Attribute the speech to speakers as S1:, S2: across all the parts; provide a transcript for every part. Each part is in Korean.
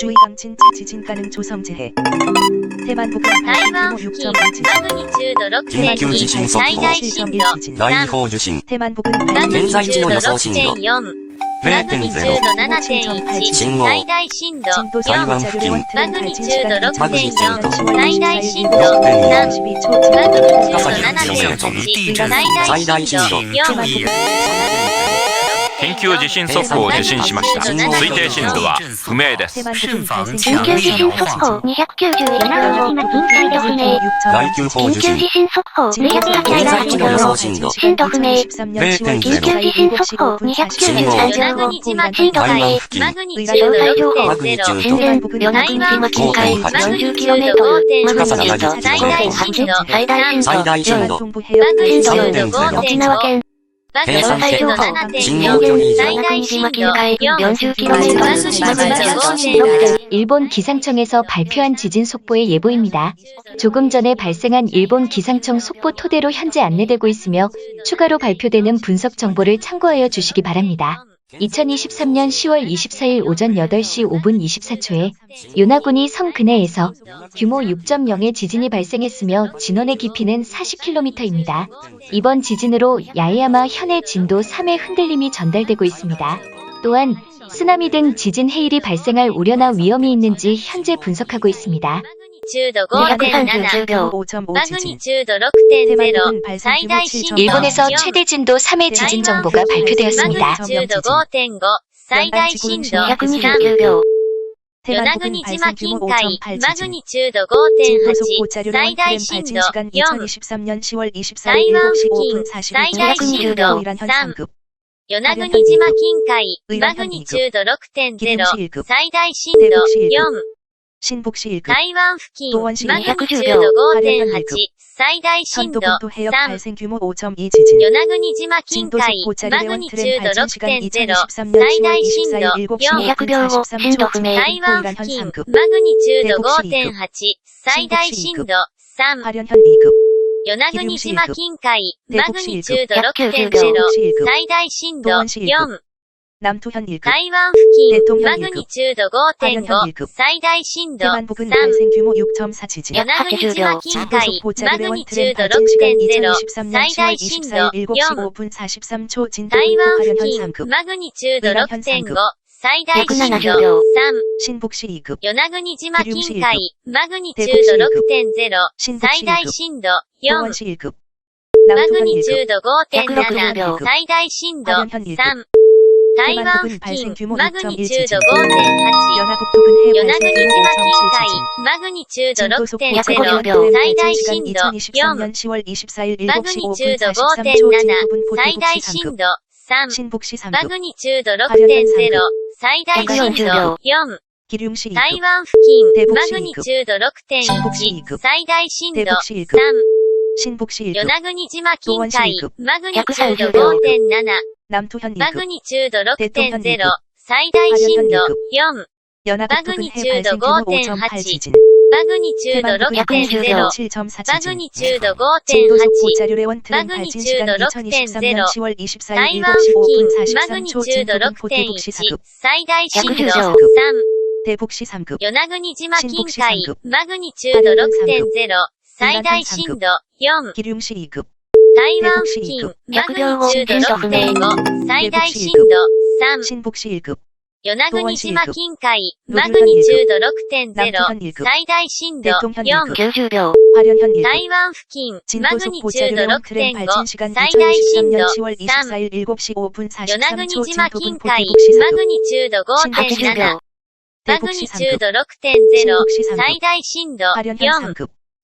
S1: 주의강 진짜 지진 가능 조성재해 대만 북한
S2: 台
S1: 발생
S2: 湾
S1: 규모
S2: 付近
S1: 6.5 지진
S2: マグニチュード
S3: 緊急地震
S2: 6.2
S3: 速報
S2: 最大震度
S1: 7.1지진
S3: 第二報受信
S1: 대만 북한
S2: マグ
S1: 발생
S2: ニチュード
S3: 現在地の予想震度
S2: 6.4マグニチュード7.1
S3: 信号
S2: 最大震度
S1: 진도
S2: 4
S1: 서부 자료원 트렌 발진 시간
S2: 6.4
S1: 2023년 10월
S2: 最大
S1: 24일
S2: 震度
S1: 7시
S2: 3
S1: 22초
S2: マグニチュード
S3: 深さ
S2: 7.8最大震度4
S4: 緊急地震速報を受信しました。推定震度は不明です。
S5: 緊急地震速報291度、今国島近海で不明。緊急地震速報288
S3: 号
S5: 震度不明。緊急地震速報293号。震度
S3: が A。
S2: マグニチュード。
S5: 震源与那国島近海 40km。マグニチュード最大震度。
S3: 最大震度。
S5: 震度。4。沖縄県。
S6: 일본 기상청에서 발표한 지진 속보의 예보입니다. 조금 전에 발생한 일본 기상청 속보 토대로 현재 안내되고 있으며 추가로 발표되는 분석 정보를 참고하여 주시기 바랍니다. 2023년 10월 24일 오전 8시 5분 24초에 요나군이 성 근해에서 규모 6.0의 지진이 발생했으며 진원의 깊이는 40km입니다. 이번 지진으로 야에야마 현해 진도 3의 흔들림이 전달되고 있습니다. 또한 쓰나미 등 지진 해일이 발생할 우려나 위험이 있는지 현재 분석하고 있습니다.
S2: 10度5.7 마그니
S1: 10도
S2: 6.0最大
S6: 일본에서 최대 진도 3의 지진 정보가 발표되었습니다.
S2: 마그니튜드 5.5 최대 진도 3与那国島近海
S1: 마그니튜드
S2: 5.8
S1: 최대 진도
S2: 4
S1: 2023년 10월 24일 7시 5분 42초 동일한 현상급.
S2: 与那国島近海マグニチュード6.0最大震度4
S1: 新北市行く。
S2: 台湾付近、東湾市
S5: 210秒。
S2: 5.8、最大震度3。与那国島近海、マグニチュード6.0、最大震度4。
S5: 200秒後、
S2: 台湾付近、マグニチュード5.8、最大震度3。与那国島近海、マグニチュード6.0、最大震度4。
S1: 남토 현 1급
S2: 台湾付近
S1: 대통령
S2: マグニチュード 5.5 最大震度
S1: 대만 북은
S2: 3
S1: 발생 규모 6.4 지진
S2: 与那国島近海
S1: 진도 속보
S2: マグ
S1: 자료원
S2: ニチュー
S1: 트렌
S2: ド
S1: 발진 시간
S2: 6.0
S1: 2023년
S2: 最大
S1: 10월
S2: 震
S1: 24일
S2: 度
S1: 7시
S2: 4
S1: 5분 43초 진도
S2: 台湾
S1: 화련
S2: 付
S1: 현
S2: 近
S1: 3급
S2: マグニチュード
S1: 이란 현
S2: 6.5
S1: 3급
S2: 最大震度
S5: 170秒
S2: 3
S1: 신북시 2급
S2: 与那国島近海マグニチュー
S1: 대북시
S2: ド
S1: 1급
S2: 6.0
S1: 신북시
S2: 最大
S1: 2급
S2: 震度4
S1: 동원시 1급
S2: マ
S1: 남토
S2: グ
S1: 현
S2: ニチュ
S1: 1급
S2: ード
S5: 160秒
S2: 5.7最大震度
S1: 화련 현 1급
S2: 3 台湾付近、マグニチュード5.8。与那国島近海、マグニチュード6.0。最大震度
S1: 4。
S2: マグニチュード5.7。最大震度3。マグニチュード6.0。最大震度4。台湾付近、マグニチュード6.1。最大震度3。与那国島近海、マグニチュード5.7。マグニチュード6.0、最大震度4。マグニ
S1: チュード
S2: 5.8。マグニチュード6.0。マグニチュード5.8。マグニ
S1: チュード
S2: 6.0。台湾付近、マグニチュード6.1。最大震度3。与那国島近海、マグニチュード6.0。最大震度4。台湾付近、マグニチュード6.5、最大震度3。与那国島近海、マグニチュード6.0、最大震度4。台湾付近、マグニチュード6.5、最大震度3。与那国島近海、マグニチュード5.7、マグニチュード6.0、最大震度4。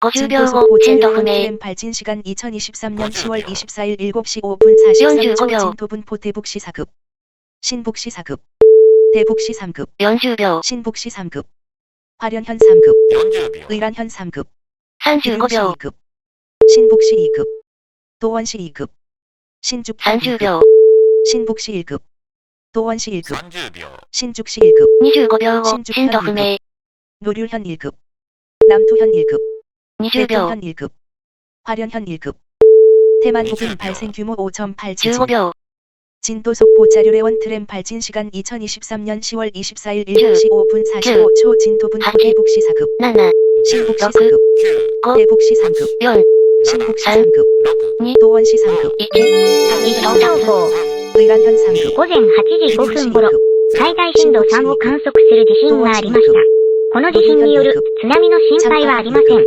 S5: 50秒후
S1: 진도 후메 발진 시간 2023년 10월 24일 7시 5분 43초 진도분 포대북시 4급. 신북시 4급. 대북시 3급.
S5: 연주교
S1: 신북시 3급. 화련현 3급. 연주교 의란현 3급.
S5: 한주고교
S1: 2급. 신북시 2급. 도원시 2급. 신죽
S5: 한주교
S1: 신북시 1급. 도원시 1급. 신죽시 1급.
S5: 25秒 신죽현 1급.
S1: 노률현 1급. 남토현 1급.
S5: 20秒。
S1: 대통현 1급, 화련현 1급, 대만국은 발생 규모 5.8 지진,
S5: 15秒。
S1: 진도 속보 자료래원 트램 발진 시간 2023년 10월 24일 7시 5분 45초 진도분
S5: 한
S1: 대북시 4급,
S5: 7、
S1: 신북시
S5: 六
S1: 4급,
S5: 5、
S1: 대북시 3급,
S5: 4、
S1: 신북시
S5: 삼,
S1: 3급,
S5: 2、
S1: 도원시 3급,
S5: 1。
S7: 一等情報。
S1: 의란현 3급,
S7: 午前8時5
S1: 기름시
S7: 分頃
S1: 2급,
S7: 、最大震度3を観測する地震がありました。この地震による津波の心配はありません。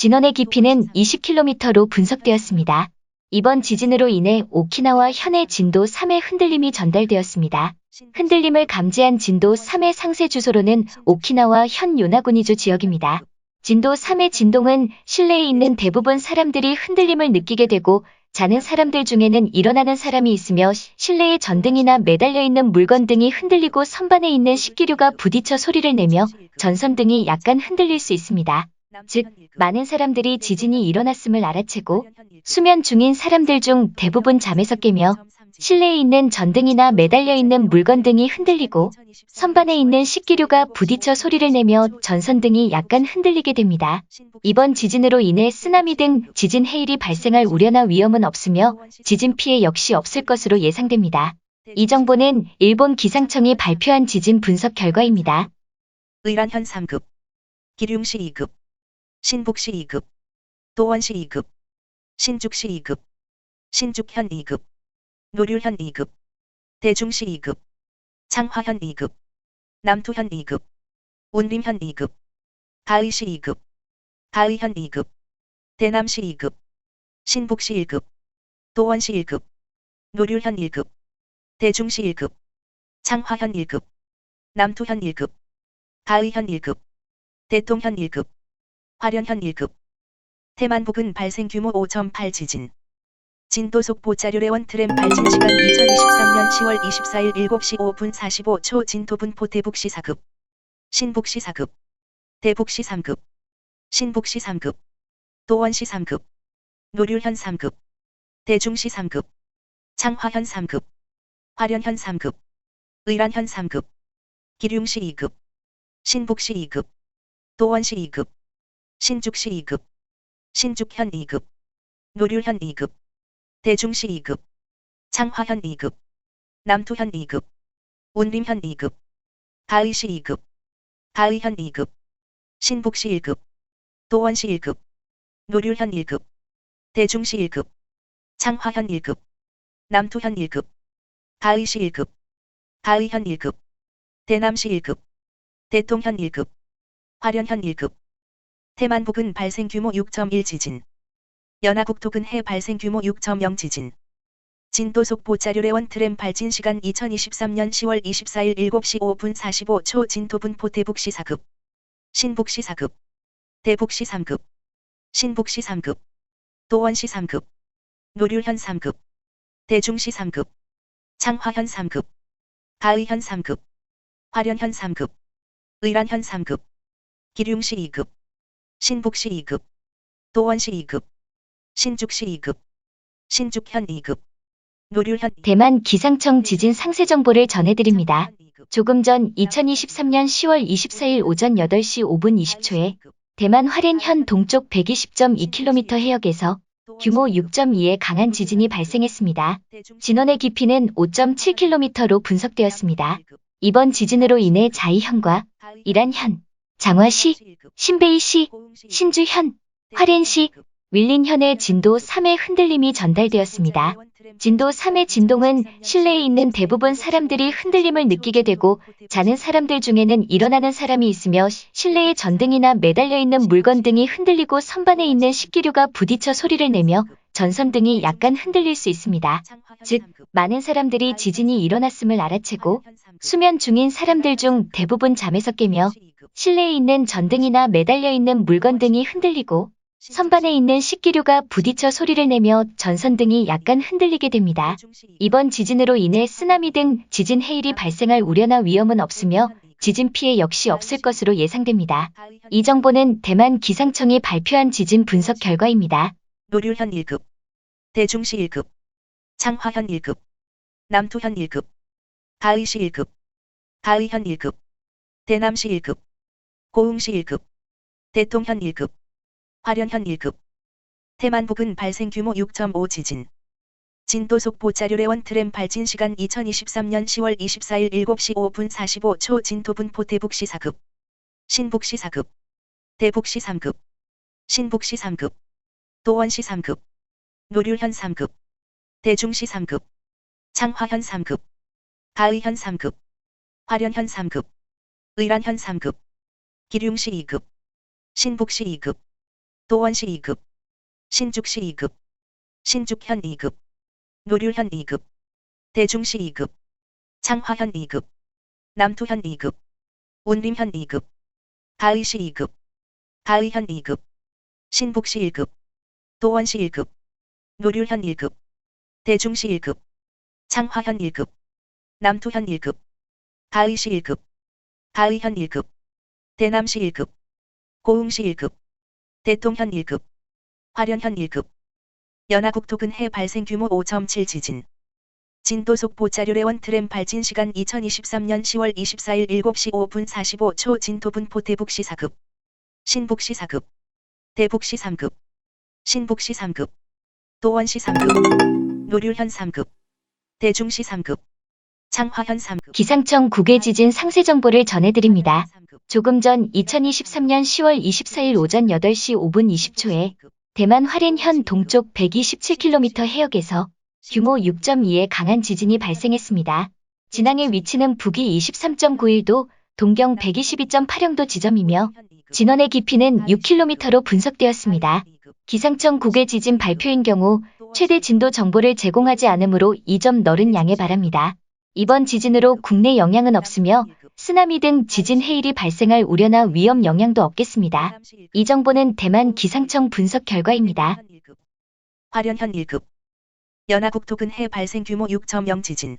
S6: 진원의 깊이는 20km로 분석되었습니다. 이번 지진으로 인해 오키나와 현해 진도 3의 흔들림이 전달되었습니다. 흔들림을 감지한 진도 3의 상세 주소로는 오키나와 현 요나군이주 지역입니다. 진도 3의 진동은 실내에 있는 대부분 사람들이 흔들림을 느끼게 되고 자는 사람들 중에는 일어나는 사람이 있으며 실내에 전등이나 매달려 있는 물건 등이 흔들리고 선반에 있는 식기류가 부딪혀 소리를 내며 전선 등이 약간 흔들릴 수 있습니다. 즉, 많은 사람들이 지진이 일어났음을 알아채고 수면 중인 사람들 중 대부분 잠에서 깨며 실내에 있는 전등이나 매달려 있는 물건 등이 흔들리고 선반에 있는 식기류가 부딪혀 소리를 내며 전선 등이 약간 흔들리게 됩니다. 이번 지진으로 인해 쓰나미 등 지진 해일이 발생할 우려나 위험은 없으며 지진 피해 역시 없을 것으로 예상됩니다. 이 정보는 일본 기상청이 발표한 지진 분석 결과입니다.
S1: 의란현 3급, 기륭시 2급, 신북시 2급, 도원시 2급, 신죽시 2급, 신죽현 2급, 노률현 2급, 대중시 2급, 창화현 2급, 남투현 2급, 운림현 2급, 가의시 2급, 가의현 2급, 대남시 2급, 신북시 1급, 도원시 1급, 노률현 1급, 대중시 1급, 창화현 1급, 남투현 1급, 가의현 1급, 대통현 1급, 화련현 1급, 대만북은 발생 규모 5.8 지진. 진도 속보 자료래원 트램 발진 시간 2023년 10월 24일 7시 5분 45초 진도분포 대북시 4급, 신북시 4급, 대북시 3급, 신북시 3급, 도원시 3급, 노률현 3급, 대중시 3급, 창화현 3급, 화련현 3급, 의란현 3급, 기륭시 2급, 신북시 2급, 도원시 2급, 신죽시 2급, 신죽현 2급, 노률현 2급, 대중시 2급, 창화현 2급, 남투현 2급, 운림현 2급, 가의시 2급, 가의현 2급, 신북시 1급, 도원시 1급, 노률현 1급, 대중시 1급, 창화현 1급, 남투현 1급, 가의시 1급, 가의현 1급, 대남시 1급, 대통현 1급, 화련현 1급, 대만북은 발생 규모 6.1 지진. 연화국토근 해 발생 규모 6.0 지진. 진도 속보 자료래원 트램 발진 시간 2023년 10월 24일 7시 5분 45초 진도분포 대북시 4급. 신북시 4급. 대북시 3급. 신북시 3급. 도원시 3급. 노률현 3급. 대중시 3급. 창화현 3급. 가의현 3급. 화련현 3급. 의란현 3급. 기륭시 2급. 신북시 2급, 도원시 2급, 신죽시 2급, 신죽현 2급, 노률현 2급,
S6: 대만 기상청 지진 상세 정보를 전해드립니다. 조금 전 2023년 10월 24일 오전 8시 5분 20초에 대만 화롄현 동쪽 120.2km 해역에서 규모 6.2의 강한 지진이 발생했습니다. 진원의 깊이는 5.7km로 분석되었습니다. 이번 지진으로 인해 자이현과 이란현, 장화 시, 신베이 시, 신주현, 화롄 시, 윌린현의 진도 3의 흔들림이 전달되었습니다. 진도 3의 진동은 실내에 있는 대부분 사람들이 흔들림을 느끼게 되고 자는 사람들 중에는 일어나는 사람이 있으며 실내의 전등이나 매달려 있는 물건 등이 흔들리고 선반에 있는 식기류가 부딪혀 소리를 내며 전선 등이 약간 흔들릴 수 있습니다. 즉, 많은 사람들이 지진이 일어났음을 알아채고 수면 중인 사람들 중 대부분 잠에서 깨며 실내에 있는 전등이나 매달려 있는 물건 등이 흔들리고 선반에 있는 식기류가 부딪혀 소리를 내며 전선 등이 약간 흔들리게 됩니다. 이번 지진으로 인해 쓰나미 등 지진 해일이 발생할 우려나 위험은 없으며 지진 피해 역시 없을 것으로 예상됩니다. 이 정보는 대만 기상청이 발표한 지진 분석 결과입니다.
S1: 노률현 1급, 대중시 1급, 창화현 1급, 남투현 1급, 가의시 1급, 가의현 1급, 대남시 1급, 고흥시 1급, 대통현 1급, 화련현 1급, 태만 부근 발생 규모 6.5 지진. 진도 속보 자료래원 트램 발진 시간 2023년 10월 24일 7시 5분 45초 진도 분포 대북시 4급, 신북시 4급, 대북시 3급, 신북시 3급, 도원시 3급, 노률현 3급, 대중시 3급, 창화현 3급, 가의현 3급, 화련현 3급, 의란현 3급, 기륭시 2급, 신북시 2급, 도원시 2급, 신죽시 2급, 신죽현 2급, 노률현 2급, 대중시 2급, 창화현 2급, 남투현 2급, 운림현 2급, 가의시 2급, 가의현 2급, 신북시 1급, 도원시 1급, 노률현 1급, 대중시 1급, 창화현 1급, 남투현 1급, 가의시 1급, 가의현 1급, 대남시 1급, 고흥시 1급, 대통현 1급, 화련현 1급, 연화국토 해 발생 규모 5.7 지진. 진도 속보 자료래원 트램 발진 시간 2023년 10월 24일 7시 5분 45초 진도 분포 대북시 4급, 신북시 4급, 대북시 3급, 신북시 3급, 도원시 3급, 노률현 3급, 대중시 3급, 창화현 3급.
S6: 기상청 국외 지진 상세 정보를 전해드립니다. 조금 전 2023년 10월 24일 오전 8시 5분 20초에 대만 화롄현 동쪽 127km 해역에서 규모 6.2의 강한 지진이 발생했습니다. 진앙의 위치는 북위 23.91도, 동경 122.8영도 지점이며 진원의 깊이는 6km로 분석되었습니다. 기상청 국외 지진 발표인 경우 최대 진도 정보를 제공하지 않으므로 이 점 너른 양해 바랍니다. 이번 지진으로 국내 영향은 없으며 쓰나미 등 지진 해일이 발생할 우려나 위험 영향도 없겠습니다. 이 정보는 대만 기상청 분석 결과입니다.
S1: 화련현 1급 연화국토 근해 발생 규모 6.0 지진